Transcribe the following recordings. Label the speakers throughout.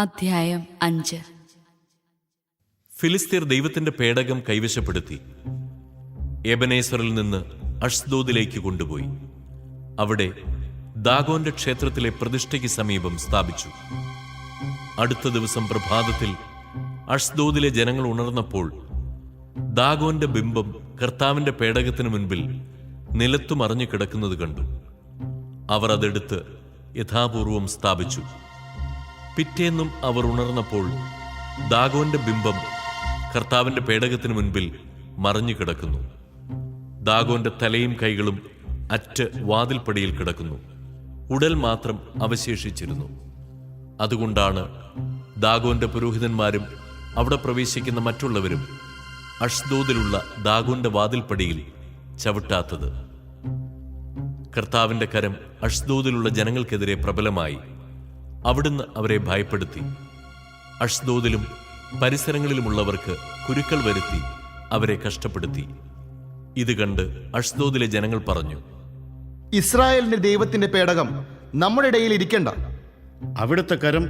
Speaker 1: അധ്യായം അഞ്ച്.
Speaker 2: ഫിലിസ്തീർ ദൈവത്തിന്റെ പേടകം കൈവശപ്പെടുത്തി. ഏബനേശ്വറിൽ നിന്ന് അഷ്ദോദിലേക്ക് കൊണ്ടുപോയി. അവിടെ ദാഗോന്റെ ക്ഷേത്രത്തിലെ പ്രതിഷ്ഠയ്ക്ക് സമീപം സ്ഥാപിച്ചു. അടുത്ത ദിവസം പ്രഭാതത്തിൽ അഷ്ദോദിലെ ജനങ്ങൾ ഉണർന്നപ്പോൾ ദാഗോന്റെ ബിംബം കർത്താവിന്റെ പേടകത്തിന് മുൻപിൽ നിലത്തു മറിഞ്ഞു കിടക്കുന്നത് കണ്ടു. അവർ അതെടുത്ത് യഥാപൂർവം സ്ഥാപിച്ചു. പിറ്റേന്നും അവർ ഉണർന്നപ്പോൾ ദാഗോന്റെ ബിംബം കർത്താവിന്റെ പേടകത്തിന് മുൻപിൽ മറഞ്ഞു കിടക്കുന്നു. ദാഗോന്റെ തലയും കൈകളും അറ്റ് വാതിൽപ്പടിയിൽ കിടക്കുന്നു. ഉടൽ മാത്രം അവശേഷിച്ചിരുന്നു. അതുകൊണ്ടാണ് ദാഗോന്റെ പുരോഹിതന്മാരും അവിടെ പ്രവേശിക്കുന്ന മറ്റുള്ളവരും അഷ്ദോദിലുള്ള ദാഗോന്റെ വാതിൽപ്പടിയിൽ ചവിട്ടാത്തത്. കർത്താവിന്റെ കരം അഷ്ദോദിലുള്ള ജനങ്ങൾക്കെതിരെ പ്രബലമായി. അവിടുന്ന് അവരെ ഭയപ്പെടുത്തി. അഷ്ദോദിലും പരിസരങ്ങളിലുമുള്ളവർക്ക് കുരുക്കൾ വരുത്തി അവരെ കഷ്ടപ്പെടുത്തി. ഇത് കണ്ട് അഷ്ദോദിലെ ജനങ്ങൾ പറഞ്ഞു
Speaker 3: ഇസ്രായേലിന്റെ ദൈവത്തിന്റെ പേടകം നമ്മുടെ ഇടയിൽ ഇരിക്കണ്ട.
Speaker 4: അവിടുത്തെ കരം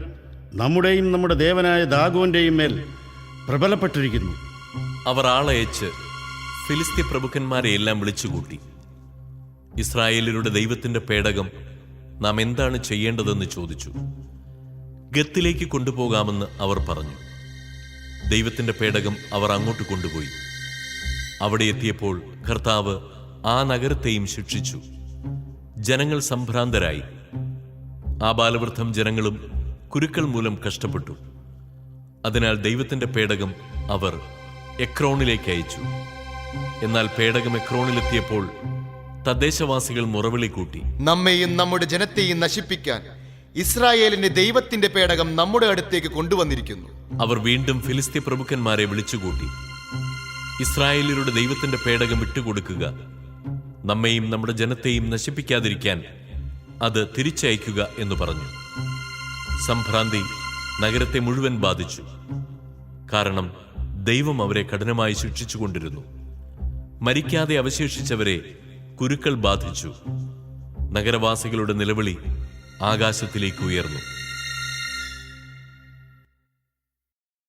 Speaker 4: നമ്മുടെയും നമ്മുടെ ദേവനായ ദാഗോന്റെയും മേൽ പ്രബലപ്പെട്ടിരിക്കുന്നു.
Speaker 2: അവർ ആളയച്ച് ഫിലിസ്തീൻ പ്രഭുക്കന്മാരെ എല്ലാം വിളിച്ചുകൂട്ടി. ഇസ്രായേലിലൂടെ ദൈവത്തിന്റെ പേടകം നാം എന്താണ് ചെയ്യേണ്ടതെന്ന് ചോദിച്ചു. ഗത്തിലേക്ക് കൊണ്ടുപോകാമെന്ന് അവർ പറഞ്ഞു. ദൈവത്തിന്റെ പേടകം അവർ അങ്ങോട്ട് കൊണ്ടുപോയി. അവിടെ എത്തിയപ്പോൾ കർത്താവ് ആ നഗരത്തെയും ശിക്ഷിച്ചു. ജനങ്ങൾ സംഭ്രാന്തരായി. ആ ബാലവൃദ്ധം ജനങ്ങളും കുരുക്കൾ മൂലം കഷ്ടപ്പെട്ടു. അതിനാൽ ദൈവത്തിന്റെ പേടകം അവർ എക്രോണിലേക്ക് അയച്ചു. എന്നാൽ പേടകം എക്രോണിലെത്തിയപ്പോൾ തദ്ദേശവാസികൾ മുറവിളി കൂട്ടി.
Speaker 3: നമ്മെയും നമ്മുടെ ജനത്തെയും നശിപ്പിക്കാൻ ഇസ്രായേലിന്റെ ദൈവത്തിന്റെ പേടകം നമ്മുടെ അടുത്തേക്ക് കൊണ്ടുവന്നിരിക്കുന്നു.
Speaker 2: അവർ വീണ്ടും ഫിലിസ്തീൻ പ്രമുഖന്മാരെ വിളിച്ചുകൂട്ടി. ഇസ്രായേലിയുടെ ദൈവത്തിന്റെ പേടകം വിട്ടുകൊടുക്കുക നമ്മെയും നമ്മുടെ ജനത്തെയും നശിപ്പിക്കാതിരിക്കാൻ അത് തിരിച്ചയക്കുക എന്ന് പറഞ്ഞു. സംഭ്രാന്തി നഗരത്തെ മുഴുവൻ ബാധിച്ചു. കാരണം ദൈവം അവരെ കഠിനമായി ശിക്ഷിച്ചുകൊണ്ടിരുന്നു. മരിക്കാതെ അവശേഷിച്ചവരെ കുരുക്കൾ ബാധിച്ചു. നഗരവാസികളുടെ നിലവിളി ആകാശത്തിലേക്ക് ഉയർന്നു.